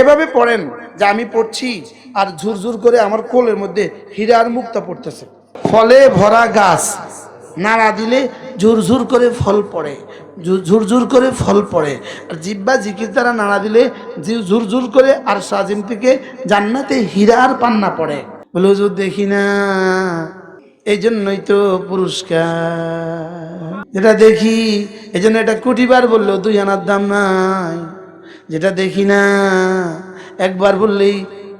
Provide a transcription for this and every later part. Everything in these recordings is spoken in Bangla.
এভাবে পড়েন যে আমি পড়ছি আর ঝুরঝুর করে আমার কোলের মধ্যে হীরার মুক্তা পড়তেছে। ফলে ভরা গাছ, নাড়া দিলে ঝুরঝুর করে ফল পড়ে ঝুরঝুর করে ফল পড়ে। আর জিব্বা জিকির দ্বারা নাড়া দিলে ঝুরঝুর করে আর সাজিম থেকে জান্নাতে হীরার পান্না পড়ে। বলে, হুজুর, দেখি না। এই জন্যই তো পুরস্কার। যেটা দেখি এই জন্য এটা কোটিবার বলল, দুই আনার দাম নাই। যেটা দেখি না, একবার বললেই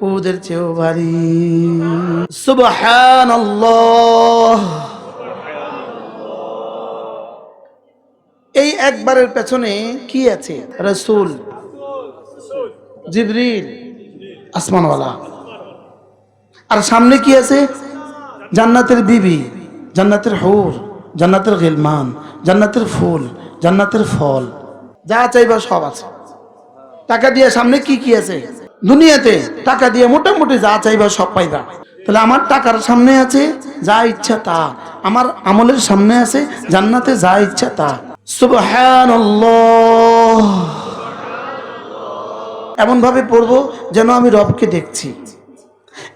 ওদের চেয়েও ভারী। সুবহান এই একবারের পেছনে কি আছে? রসুল, জিবরিল, আসমানওয়ালা। আর সামনে কি আছে? জান্নাতের বিবি, জান্নাতের হৌর, জান্নাতের গেলমান, জান্নাতের ফুল, জান্নাতের ফল। যা চাইবা সব আছে। টাকা দিয়ে সামনে কি কি আছে? দুনিয়াতে টাকা দিয়ে মোটামুটি যা চাইবা সব পাইবা। তাহলে আমার টাকার সামনে আছে যা ইচ্ছা তা। আমার আমলের সামনে আছে জান্নাতে যা ইচ্ছা তা। এমন ভাবে পড়ব যেন আমি রবকে দেখছি।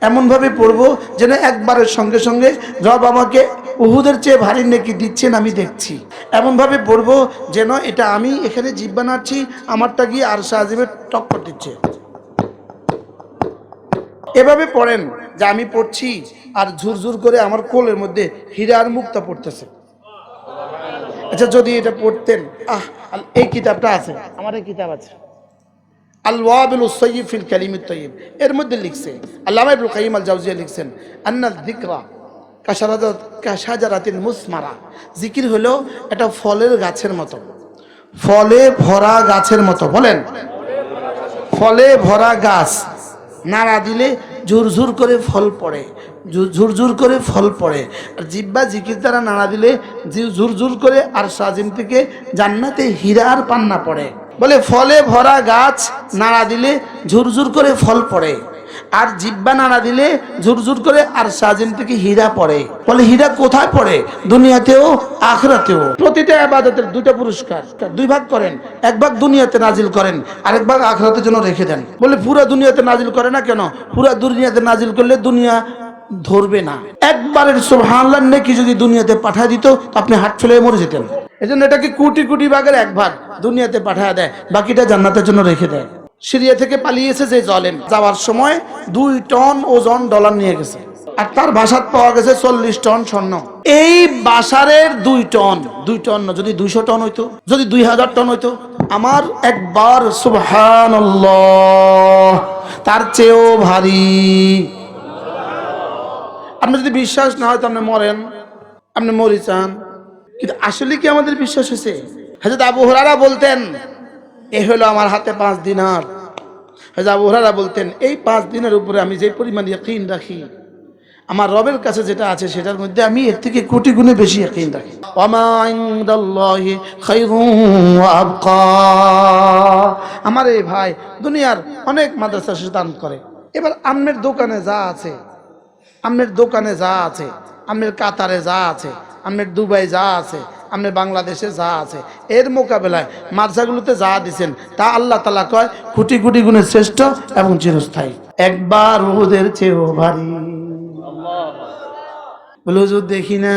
এমনভাবে পড়ব যেন একবারের সঙ্গে সঙ্গে রব আমাকে উহুদের চেয়ে ভারী নেকি দিচ্ছেন আমি দেখছি। এমনভাবে পড়ব যেন এটা আমি এখানে জিভ বানাচ্ছি আমারটা গিয়ে আর সাহায্যের টক্কর দিচ্ছে। এভাবে পড়েন যে আমি পড়ছি আর ঝুরঝুর করে আমার কোলের মধ্যে হীরার মুক্তা পড়তেছে। আচ্ছা যদি এটা পড়তেন আহ এই কিতাবটা আছে। আমার এই কিতাব আছে। আল ওয়াবিল ফিল কালিম তৈব এর মধ্যে লিখছে আল্লামা ইবুল কাইম আল জাউজিয়া লিখছেন আন্নাল যিকরা কাশারাদাত কাশাজারাতিন মুসমারা। জিকির হলো এটা ফলের গাছের মতো। ফলে ভরা গাছের মতো, বলেন। ফলে ভরা গাছ। নাড়া দিলে ঝুরঝুর করে ফল পড়ে ঝুরঝুর করে ফল পড়ে। আর জিব্বা জিকির দ্বারা নাড়া দিলে ঝুরঝুর করে আর সাজিম থেকে জান্নাতে হীরার পান্না পড়ে। বলে ফলে ভরা গাছ, নাড়া দিলে ঝুরঝুর করে ফল পড়ে। আর জিব্বা নাড়া দিলে ঝুরঝুর করে আর সাজিম থেকে হীরা পড়ে। বলে, হীরা কোথায় পড়ে? দুনিয়াতেও, আখরাতেও। প্রতিটা আবাদতের দুইটা পুরস্কার। দুই ভাগ করেন, এক ভাগ দুনিয়াতে নাজিল করেন, আরেক ভাগ আখরাতের জন্য রেখে দেন। বলে, পুরো দুনিয়াতে নাজিল করে না কেন? পুরা দুনিয়াতে নাজিল করলে দুনিয়া ধরবে না। একবারের সুবহানাল্লাহ, নেকি যদি দুনিয়াতে পাঠায় দিত আপনি হাট ফেলে মরে যেতেন। এই জন্য এটাকে কোটি কোটি ভাগের এক ভাগ দুনিয়াতে পাঠায় দেয়, বাকিটা জান্নাতের জন্য রেখে দেয়। সিরিয়া থেকে পালিয়েছে যে জলেম। যাওয়ার সময় দুই টন ওজন ডলার নিয়ে গেছে। আর তার বাসাত পাওয়া গেছে চল্লিশ টন স্বর্ণ। এই বাসারের দুই টন দুই টন না, যদি দুইশো টন হইতো যদি দুই হাজার টন হইতো আমার একবার সুবহান তার চেয়েও ভারী। আপনি যদি বিশ্বাস না হয় তো আপনি মরেন আপনি মরি চান কিন্তু আসলে কি আমাদের বিশ্বাস হয়েছে? হাজরত আবু হরারা বলতেন এ হলো আমার হাতে পাঁচ দিনার। হরারা বলতেন, এই পাঁচ দিনের উপরে আমি যে পরিমাণ ইয়াকিন রাখি, আমার রবের কাছে যেটা আছে সেটার মধ্যে আমি এর থেকে কোটি গুণে বেশি ইয়াকিন রাখি। আমার এই ভাই দুনিয়ার অনেক মাদ্রাসা সে দান করে। এবার আমের দোকানে যা আছে আপনার দোকানে যা আছে আপনার কাতারে যা আছে আপনার দুবাই যা আছে আপনার বাংলাদেশে যা আছে। এর মোকাবেলায় মাদ্রাসাগুলোতে যা দিছেন, তা আল্লাহ তালা কয়, কোটি কোটি গুণের শ্রেষ্ঠ এবং চিরস্থায়ী। একবার ওদের চেয়েও ভারী। দেখি না।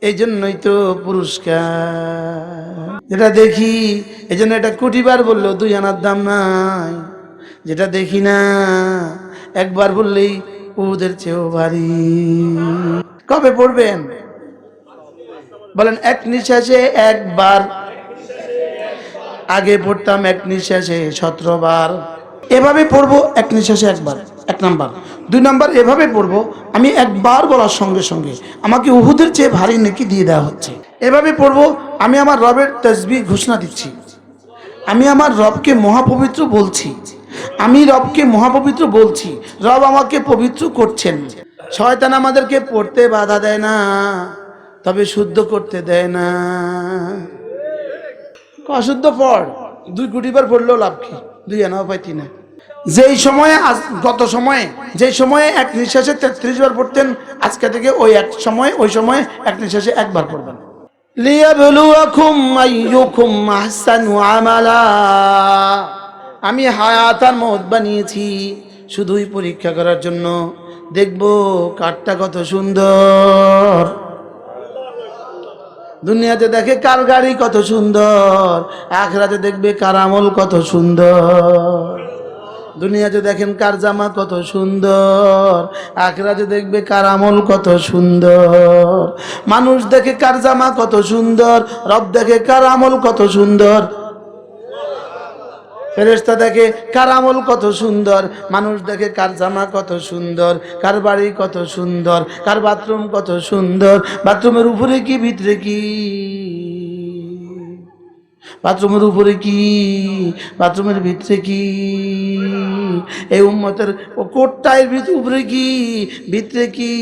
এই জন্যই তো পুরস্কার। যেটা দেখি এই জন্য এটা কোটিবার বলল, দুই আনার দাম নাই। যেটা দেখি না, একবার বললেই ওদের চেয়েও ভারী। কবে পড়বেন? বলেন, এক নিঃশ্বাসে একবার। আগে পড়তাম এক নিঃশ্বাসে সতেরো বার এভাবে পড়ব এক নিঃশ্বাসে একবার, এক নাম্বার। দুই নাম্বার, এভাবে পড়ব, আমি একবার বলার সঙ্গে সঙ্গে। আমাকে উহুদের চেয়ে ভারী নেকি দিয়ে দেওয়া হচ্ছে। এভাবে পড়ব, আমি আমার রবের তসবি ঘোষণা দিচ্ছি। আমি আমার রবকে মহাপবিত্র বলছি। আমি রবকে মহাপবিত্র বলছি। রব আমাকে পবিত্র করছেন। শয়তান আমাদেরকে পড়তে বাধা দেয় না। তবে শুদ্ধ করতে দেয় না। অশুদ্ধ পড় দুই কোটি বার পড়লেও লাভ কি? দুই আনাও পাই তিন যেই সময়ে আজ, গত সময়ে, যেই সময়ে এক নিঃশ্বাসে তেত্রিশ বার পড়তেন, আজকে থেকে ওই এক সময়, ওই সময়ে এক নিঃশ্বাসে একবার পড়বেন। আমি হায়াত আর মত বানিয়েছি, শুধুই পরীক্ষা করার জন্য। দেখব কারটা কত সুন্দর। দুনিয়াতে দেখে কার গাড়ি কত সুন্দর আখরাতে দেখবে কার আমল কত সুন্দর। দুনিয়াতে দেখেন কার জামা কত সুন্দর আখরাতে দেখবে কার আমল কত সুন্দর। মানুষ দেখে কার জামা কত সুন্দর, রব দেখে কার আমল কত সুন্দর। ফেরেস্তা দেখে কার আমল কত সুন্দর, মানুষ দেখে কার জামা কত সুন্দর, কার বাড়ি কত সুন্দর, কার বাথরুম কত সুন্দর, বাথরুমের উপরে কি ভিতরে কি? বাথরুমের উপরে কি? বাথরুমের ভিতরে কি? এই উম্মতের ও কোটটায়ের ভিতরে উপরে কি? ভিতরে কি?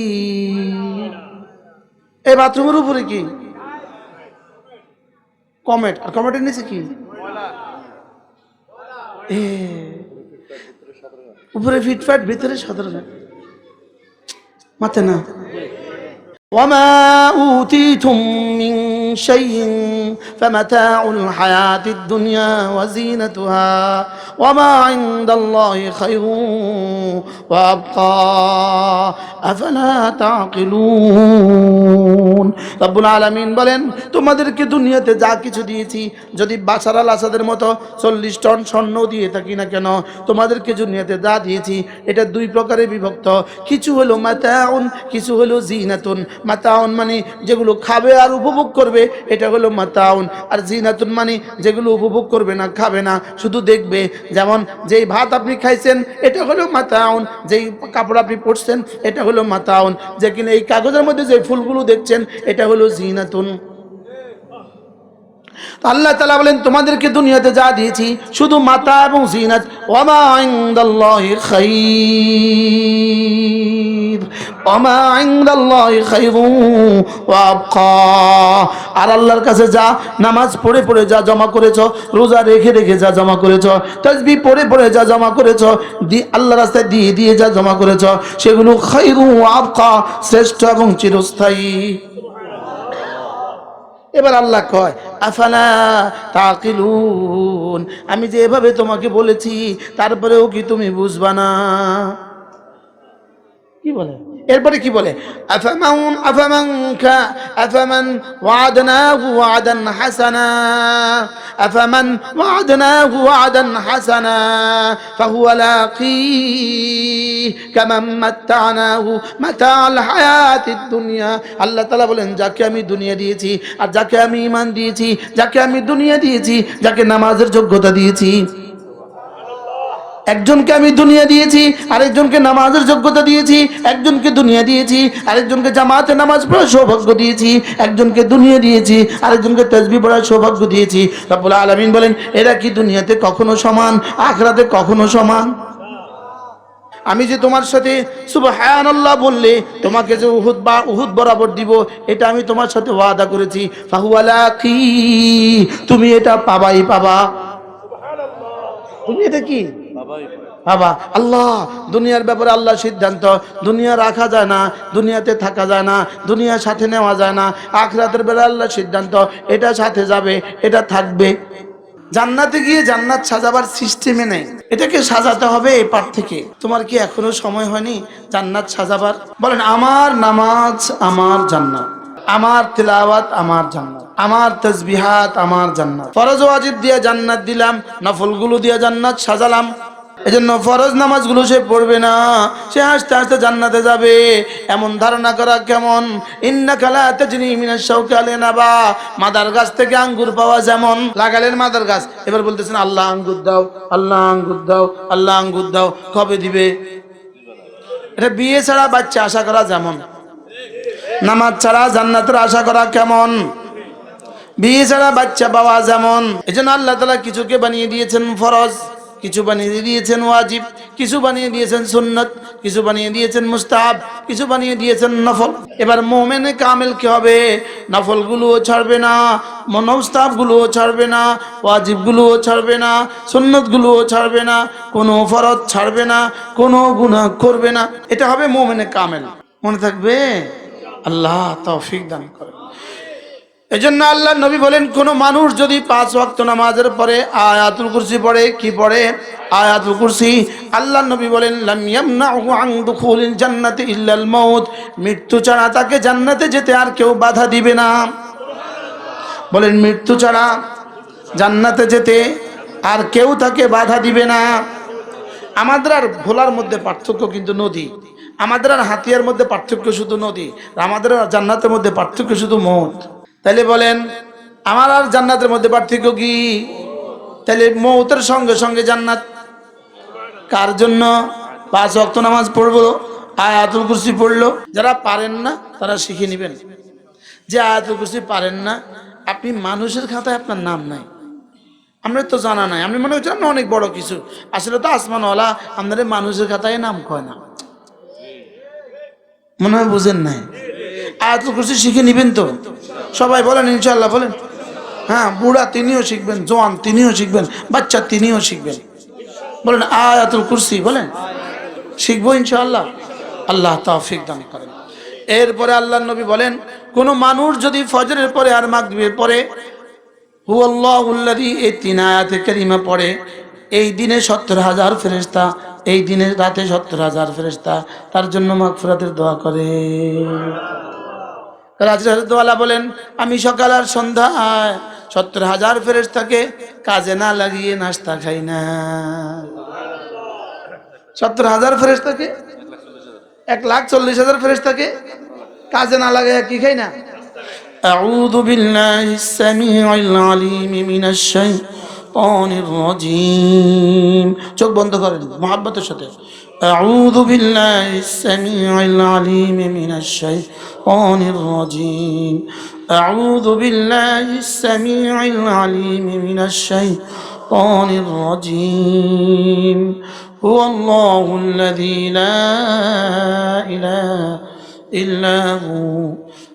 এই বাথরুমের উপরে কি? কমেট, আর কমেটের নিচে কি? উপরে ফিটফাট ভিতরে সাধারণ। মাথে না। ওয়ামা উতি থুম شيء فمتاع الحياة الدنيا وزينتها وما عند الله خير وأبقى أفلا تعقلون رب العالمين বলেন তোমাদেরকে দুনিয়াতে যা কিছু দিয়েছি যদি বাসার আল আসাদের মতো চল্লিশ টন স্বর্ণ দিয়ে থাকি না কেন তোমাদেরকে দুনিয়াতে যা দিয়েছি এটা দুই প্রকারে বিভক্ত কিছু হলো মাতাউন কিছু হলো জিনাতুন মাতাউন মানে যেগুলো খাবে আর উপভোগ করবে এটা হলো মাতাউন। আর জিনাতুন মানে যেগুলো উপভোগ করবে না, খাবে না, শুধু দেখবে। যেমন যেই ভাত আপনি খাইছেন, এটা হলো মাতাউন। যেই কাপড় আপনি পরছেন, এটা হলো মাতাউন। যে কিনা এই কাগজের মধ্যে যে ফুলগুলো দেখছেন, এটা হলো জিনাতুন। আল্লাহ তালা বলেন, তোমাদেরকে দুনিয়াতে যা দিয়েছি, শুধু মাতা এবং জিনাত। ওমা ইনদাল্লাহি খাইর ওমা ইনদাল্লাহি খাইরুন ওয়া আর আল্লাহর কাছে যা নামাজ পড়ে পড়ে যা জমা করেছ, রোজা রেখে রেখে যা জমা করেছ, তাসবিহ পড়ে পড়ে যা জমা করেছ, দি আল্লাহ রাস্তায় দিয়ে দিয়ে যা জমা করেছ, সেগুলো ওয়া আবকা, শ্রেষ্ঠ এবং চিরস্থায়ী। এবার আল্লাহ কয়, আফালা তাকিলুন? আমি যে এভাবে তোমাকে বলেছি, তারপরেও কি তুমি বুঝবা না? কি বলে? এরপরে কি বলে? আফামান আফামান কা, আফামান ওয়াদনাহু ওয়াদান হাসানা, আফামান ওয়াদনাহু ওয়াদান হাসানা, ফাহুয়া লাকি কামান মাত্তানাহু মাতাল হায়াতিদ দুনিয়া। আল্লাহ তাআলা বলেন, যাকে আমি দুনিয়া দিয়েছি আর যাকে আমি ঈমান দিয়েছি, যাকে আমি দুনিয়া দিয়েছি, যাকে নামাজের যোগ্যতা দিয়েছি। একজনকে আমি দুনিয়া দিয়েছি আরেকজনকে নামাজের যোগ্যতা দিয়েছি একজনকে দুনিয়া দিয়েছি আরেকজনকে জামাতে নামাজ পড়ার সৌভাগ্য দিয়েছি একজনকে দুনিয়া দিয়েছি আরেকজনকে তসবি পড়ার সৌভাগ্য দিয়েছি। রব্বুল আলামিন বলেন এরা কি দুনিয়াতে কখনো সমান আখরাতে কখনো সমান? আমি যে তোমার সাথে সুবহান আল্লাহ বললে তোমাকে যে উহুদ বা উহুদ বরাবর দিব এটা আমি তোমার সাথে ওয়াদা করেছি। ফাহুয়ালা কি? তুমি এটা পাবাই পাবা। তুমি এটা কি? বাবা, আল্লাহ, দুনিয়ার ব্যাপারে আল্লাহ সিদ্ধান্ত। দুনিয়া রাখা যায় না, দুনিয়াতে থাকা যায় না দুনিয়ার সাথে নেওয়া যায় না, আখরাতের বেলা আল্লাহ সিদ্ধান্ত, এটা সাথে যাবে, এটা থাকবে। জান্নাতে গিয়ে জান্নাত সাজাবার সিস্টেমে নেই। এটাকে সাজাতে হবে থেকে। তোমার কি এখনও সময় হয়নি জান্নাত সাজাবার? বলেন, আমার নামাজ আমার জান্নাত, আমার তেলাওয়াত আমার জান্নাত, আমার তসবিহাত আমার জান্নাত। ফরজ ওয়াজিব দিয়ে জান্নাত দিলাম, নফলগুলো দিয়ে জান্নাত সাজালাম। এজন্য ফরজ নামাজগুলো সে পড়বে না। সে হাসতে হাসতে জান্নাতে যাবে। এমন ধারণা করা কেমন? ইন্না খালা তেজনি মিনাশ শাওকালে নাবা। মাদার গাছ থেকে আঙ্গুর পাওয়া যেমন। লাগালেন মাদার গাছ। এবার বলতেছেন, আল্লাহ আঙ্গুর দাও, আল্লাহ আঙ্গুর দাও, আল্লাহ আঙ্গুর দাও। কবে দিবে? এটা বিয়ে ছাড়া বাচ্চা আশা করা যেমন। নামাজ ছাড়া জান্নাতের আশা করা কেমন? বিয়ে ছাড়া বাচ্চা পাওয়া যেমন। এই জন্য আল্লাহ তালা কিছুকে বানিয়ে দিয়েছেন ফরজ। কিছু বানিয়ে দিয়েছেন ওয়াজিব, কিছু বানিয়ে দিয়েছেন সুন্নত, কিছু বানিয়ে দিয়েছেন মুস্তাহাব, কিছু বানিয়ে দিয়েছেন নফল। এবার মোমেনে কামেল কি হবে? নফলগুলোও ছাড়বে না মনস্তাবগুলোও ছাড়বে না, ওয়াজিবগুলোও ছাড়বে না, সুন্নতগুলোও ছাড়বে না, কোনো ফরজ ছাড়বে না, কোনো গুনাহ করবে না। এটা হবে মোমেনে কামেল। মনে থাকবে? আল্লাহ তৌফিক দান করে এজন্য আল্লাহ নবী বলেন, কোন মানুষ যদি পাঁচ ওয়াক্ত নামাজের পরে আয়াতুল কুরসি পড়ে, কি পড়ে? আয়াতুল কুরসি। আল্লাহ নবী বলেন দুখুলিল ইল্লাল মাউত। মৃত্যু ছাড়া তাকে জান্নাতে যেতে আর কেউ বাধা দিবে না। বলেন, মৃত্যু ছাড়া জান্নাতে যেতে আর কেউ তাকে বাধা দিবে না। আমাদের আর ভোলার মধ্যে পার্থক্য কিন্তু নদী। আমাদের আর হাতিয়ার মধ্যে পার্থক্য শুধু নদী। আমাদের আর জান্নাতের মধ্যে পার্থক্য শুধু মৌত তাইলে বলেন, আমার আর জান্নাতের মধ্যে পার্থক্য কি? তাহলে মৌতের সঙ্গে সঙ্গে জান্নাত কার জন্য? পাঁচ অক্ত নামাজ পড়ব, আয়াতুল কুরসি পড়ল। যারা পারেন না, তারা শিখে নেবেন। যে আয়াতুল কুরসি পারেন না, আপনি মানুষের খাতায় আপনার নাম নাই। আমরা তো জানা নাই। আপনি মনে হচ্ছেন অনেক বড় কিছু। আসলে তো আসমানওয়ালা আপনাদের মানুষের খাতায় নাম কয় না। মনে হয় বুঝেন নাই। আয়াতুল কুরসি শিখে নিবেন তো? সবাই বলেন ইনশাল্লাহ বলেন। হ্যাঁ বুড়া তিনিও শিখবেন, জোয়ান তিনিও শিখবেন, বাচ্চা তিনিও শিখবেন। বলেন, আয়াতুল কুরসি বলেন? শিখব ইনশাআল্লাহ। আল্লাহ তাফিক দান করেন। এরপরে আল্লাহ নবী বলেন, কোন মানুষ যদি ফজরের পরে আর মাগরিবের পরে হুয়াল্লাহুল্লাযী এই তিন আয়াতে কারিমা পড়ে, এই দিনে সত্তর হাজার ফেরেশতা, এই দিনে রাতে সত্তর হাজার ফেরেশতা, তার জন্য মাগফিরাতের দোয়া করে। রাজরাজওয়ালা বলেন আমি সকাল আর সন্ধ্যায় সত্তর হাজার ফেরেশতাকে কাজে না লাগিয়ে নাস্তা খাই না সত্তর হাজার ফেরেশতাকে এক লাখ চল্লিশ হাজার ফেরেশতাকে কাজে না লাগাইয়া কি খাই না أعوذ بالله السميع العليم من الشيطان الرجيم চোখ বন্ধ করেন মোহাব্বতের সাথে أعوذ بالله السميع العليم من الشيطان الرجيم أعوذ بالله السميع العليم من الشيطان الرجيم هو الله الذي لا إله إلا هو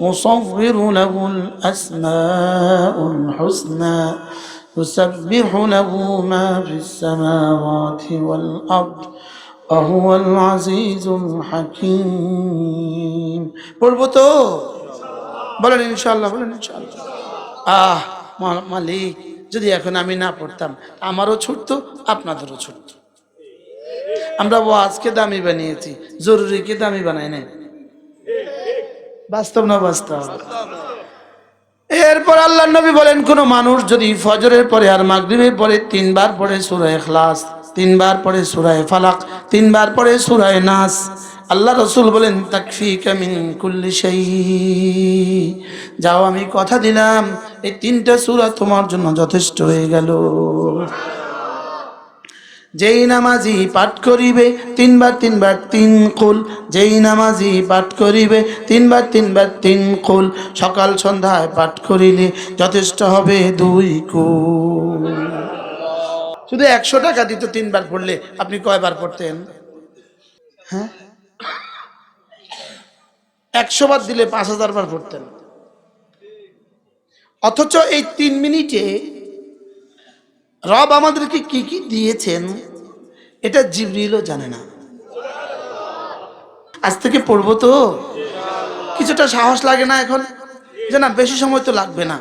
المصور له الأسماء الحسنى يسبح له ما في السماوات والأرض وهو العزيز الحكيم পড়বো তো বলেন ইনশাল্লাহ বলেন ইনশাল্লাহ আহ মা- মালিক যদি এখন আমি না পড়তাম আমারও ছুটতো আপনাদেরও ছুটতো আমরা ওয়াজকে দামি বানিয়েছি জরুরিকে দামি বানাই নাই বাস্তব না বাস্তব? এরপর আল্লাহ নবী বলেন, কোন মানুষ যদি ফজরের পরে আর মাগরিবের পরে তিনবার পড়ে সুরায় ইখলাস, তিনবার পড়ে সুরায় ফালাক, তিনবার পড়ে সুরায় নাস, আল্লাহ রসুল বলেন তাকফি কামিন কুল্লি সেই যাও, আমি কথা দিলাম, এই তিনটা সুরা তোমার জন্য যথেষ্ট হয়ে গেল। যেই নামাজি পাঠ করিবে, তিনবার তিনবার তিন কুল। যেই নামাজি পাঠ করিবে, তিনবার তিনবার তিন কুল। সকাল সন্ধ্যায় পাঠ করিলে যথেষ্ট হবে দুই কুল। শুধু একশো টাকা দিত তিনবার পড়লে, আপনি কয়বার পড়তেন? হ্যাঁ? একশো বার দিলে পাঁচ হাজার বার পড়তেন। অথচ এই তিন মিনিটে রব আমাদেরকে কি কি দিয়েছেন? এটা জিবরিলও জানে না। আজ থেকে পড়ব তো? কিছুটা সাহস লাগে না এখন? যে না, বেশি সময় তো লাগবে না।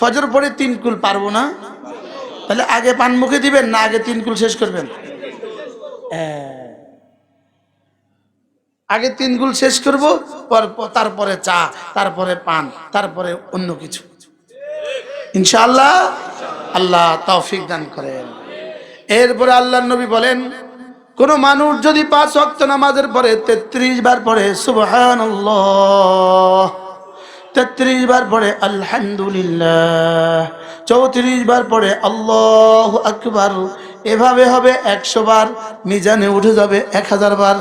ফজর পরে তিন কুল পারব না? তাহলে আগে পান মুখে দিবেন, না আগে তিন কুল শেষ করবেন। আগে তিন গুল শেষ করব, পর- পর- তারপরে চা, তারপরে পান, তারপরে অন্য কিছু। ইনশাআল্লাহ আল্লাহ তৌফিক দান করেন। এরপরে আল্লাহ নবী বলেন, কোন মানুষ যদি পাঁচ ওয়াক্ত নামাজের পরে তেত্রিশ বার পড়ে, সুবহানাল্লাহ, তেত্রিশ বার পড়ে আলহামদুলিল্লাহ, চৌত্রিশ বার পড়ে আল্লাহ আকবার, এভাবে হবে একশো বার, মিজানে উঠে যাবে এক হাজার বার।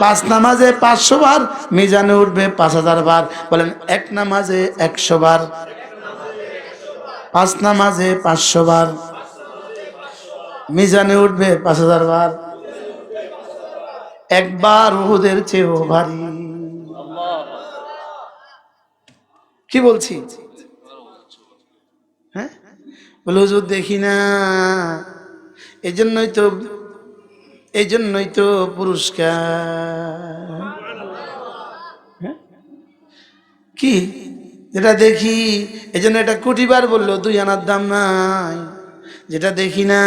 পাঁচ নামাজে পাঁচশো বার, মিজানে উঠবে পাঁচ হাজার বার। বলেন, এক নামাজে একশো বার। পাঁচ নামাজে পাঁচশো বার। মিজানে উঠবে পাঁচ হাজার বার। একবার উহুদের চেয়েও ভারী। কি বলছি? হ্যাঁ? দেখি না। এই জন্যই তো এই জন্যই তো পুরস্কার। হ্যাঁ? কি? যেটা দেখি এই জন্য এটা কোটিবার বলল, দুই আনার দাম নাই। যেটা দেখি না,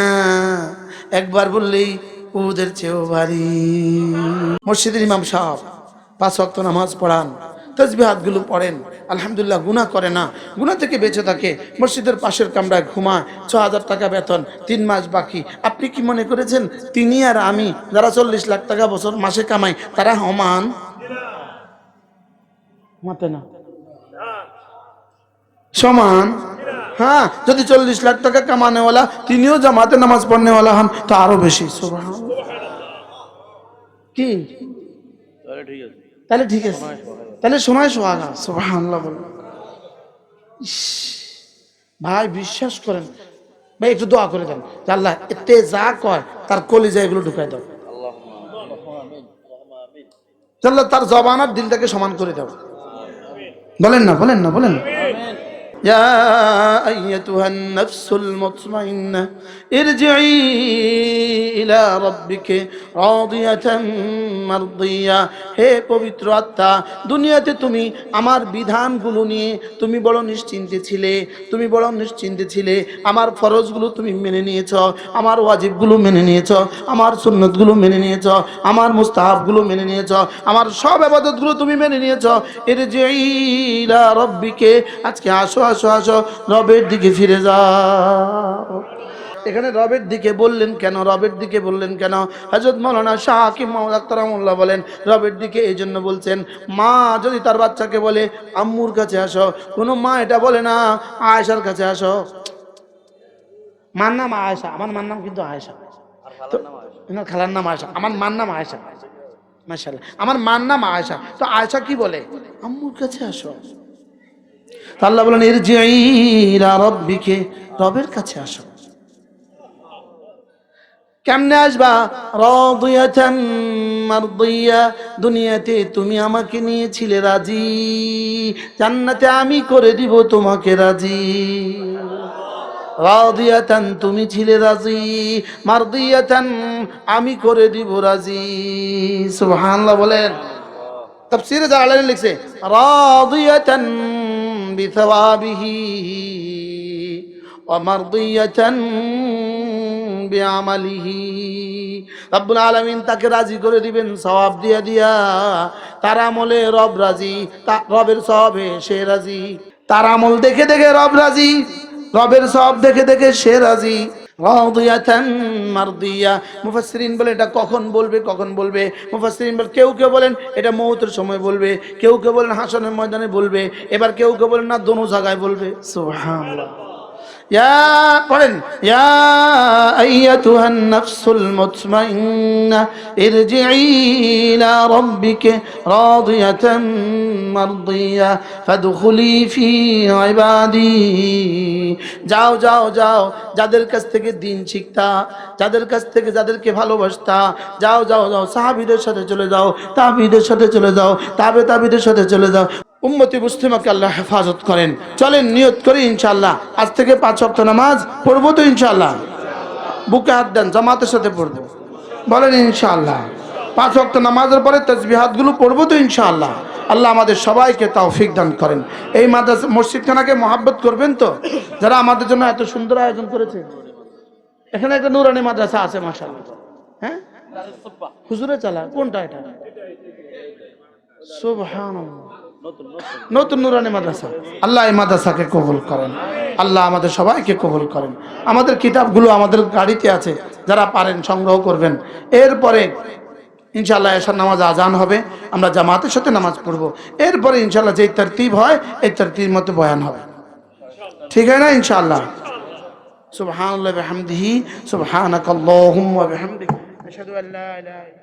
একবার বললেই ওদের চেয়েও ভারী। মসজিদের ইমাম সাহেব পাঁচ ওয়াক্ত নামাজ পড়ান তসবিহাতগুলো পড়েন, আলহামদুলিল্লাহ গুনাহ করে না। গুনাহ থেকে বেঁচে থাকে, মসজিদের পাশের কামরায় ঘুমায় ছ হাজার টাকা বেতন, তিন মাস বাকি। আপনি কি মনে করেছেন, তিনি আর আমি যারা চল্লিশ লাখ টাকা বছর মাসে কামাই, তারা সমান? মাতে না। সমান? হ্যাঁ যদি চল্লিশ লাখ টাকা কামানেওয়ালা, তিনিও জামাতে নামাজ পড়নেওয়ালা হন, তো আরও বেশি। কি? তাহলে ঠিক আছে। তাহলে সময় সোহাগা বল ভাই, বিশ্বাস করেন। ভাই, একটু দোয়া করে দেন। আল্লাহ এতে যা কয়, তার কলিজা এগুলো ঢুকাই দাও। আল্লাহ তার জবানার দিলটাকে সমান করে দাও। বলেন না বলেন না বলেন না। يا أيتها النفس المطمئنة ارجعي إلى ربك راضية مرضية হে পবিত্র আত্মা দুনিয়াতে তুমি আমার বিধানগুলো নিয়ে তুমি বড় নিশ্চিন্তে ছিলে তুমি বড় নিশ্চিন্তে ছিলে আমার ফরজগুলো তুমি মেনে নিয়েছ আমার ওয়াজিবগুলো মেনে নিয়েছ আমার সুন্নতগুলো মেনে নিয়েছ আমার মুস্তাহাবগুলো মেনে নিয়েছ আমার সব আবাদতগুলো তুমি মেনে নিয়েছ এর যে ইলা রব্বিকে আজকে আসো আসো আসো রবের দিকে ফিরে যাও। এখানে রবের দিকে বললেন কেন? রবের দিকে বললেন কেন? হজরত মৌলানা শাহ হাকিম মোহাম্মদ বলেন রবের দিকে এই জন্য বলছেন মা যদি তার বাচ্চাকে বলে আম্মুর কাছে আসো কোনো মা এটা বলে না আয়েশার কাছে আসো। মার নাম আয়েশা আমার মার নাম কিন্তু আয়েশা। তো এনার খালার নাম আয়েশা আমার মার নাম আয়েশা। মাশাল্লাহ আমার মার নাম আয়েশা। তো আয়েশা কি বলে? আম্মুর কাছে আসো। আল্লাহ বলেন এর যে রব্বিকে, রবের কাছে আসো। কেমনে আসবা? মারদিয়া, দুনিয়াতে তুমি আমাকে নিয়েছিলে রাজি, জান্নাতে আমি করে দিব তোমাকে রাজি। রাদিয়াতান, তুমি ছিলে রাজি মার মারদিয়াতান আমি করে দিব রাজি। সুবহানাল্লাহ বলেন। তাফসীরে জালালাইন লিখছে, রাদিয়াতান বিথওয়াবিহি ومرضية বিআমালিহি রব্বুল আলামিন তাকে রাজি করে দিবেন সওয়াব দিয়া দিয়া তার আমলে রব রাজি তা রবের সওয়াবে সে রাজি তার আমল দেখে দেখে রব রাজি রবের সওয়াব দেখে দেখে সে রাজি রাদিয়াতান মারদিয়া। মুফাসসিরিন বলে, এটা কখন বলবে কখন বলবে? মুফাসসিরিন বলে, কেউ কেউ বলেন, এটা মৌতের সময় বলবে। কেউ কেউ বলেন, হাসনের ময়দানে বলবে। এবার কেউ কেউ বলেন, না, দোনো জায়গায় বলবে। সুবহানাল্লাহ। ইয়া ইয়া যাও যাও যাও, যাদের কাছ থেকে দিন শিখতা, যাদের কাছ থেকে যাদেরকে ভালোবাসতা, যাও যাও যাও, সাহাবিদের সাথে চলে যাও তাহিদের সাথে চলে যাও, তাবে তাবিদের সাথে চলে যাও। উম্মতি মুসলিমাকে আল্লাহ হেফাজত করেন। চলেন, নিয়ত করি ইনশাল্লাহ আজ থেকে পাঁচ সপ্ত নামাজ পড়ব তো ইনশাল্লাহ বুকে হাত দেন, জামাতের সাথে পড়ব। বলেন ইনশাল্লাহ পাঁচ ওয়াক্ত নামাজের পরে তসবিহাতগুলো পড়ব তো ইনশাআল্লাহ। আল্লাহ আমাদের সবাইকে তৌফিক দান করেন। এই মাদ্রাস মসজিদখানাকে মহাব্বত করবেন তো? যারা আমাদের জন্য এত সুন্দর আয়োজন করেছে। এখানে একটা নুরানি মাদ্রাসা আছে, মাশাআল্লাহ। হ্যাঁ? হুজুরে চালা, কোনটা এটা? নতুন নুরানি মাদ্রাসা। আল্লাহ এই মাদ্রাসাকে কবুল করেন। আল্লাহ আমাদের সবাইকে কবুল করেন। আমাদের কিতাবগুলো আমাদের গাড়িতে আছে, যারা পারেন সংগ্রহ করবেন। এরপরে ইনশাল্লাহ এসার নামাজ আজান হবে, আমরা জামাতের সাথে নামাজ পড়ব। এরপরে ইনশাল্লাহ যে তরতিব হয়, এই তরতিব মতো বয়ান হবে। ঠিক আছে না ইনশাআল্লাহ? সুবহানাল্লাহি বিহামদিহি, সুবহানাকাল্লাহুম্মা ওয়া বিহামদিক আশহাদু আল্লা ইলাহা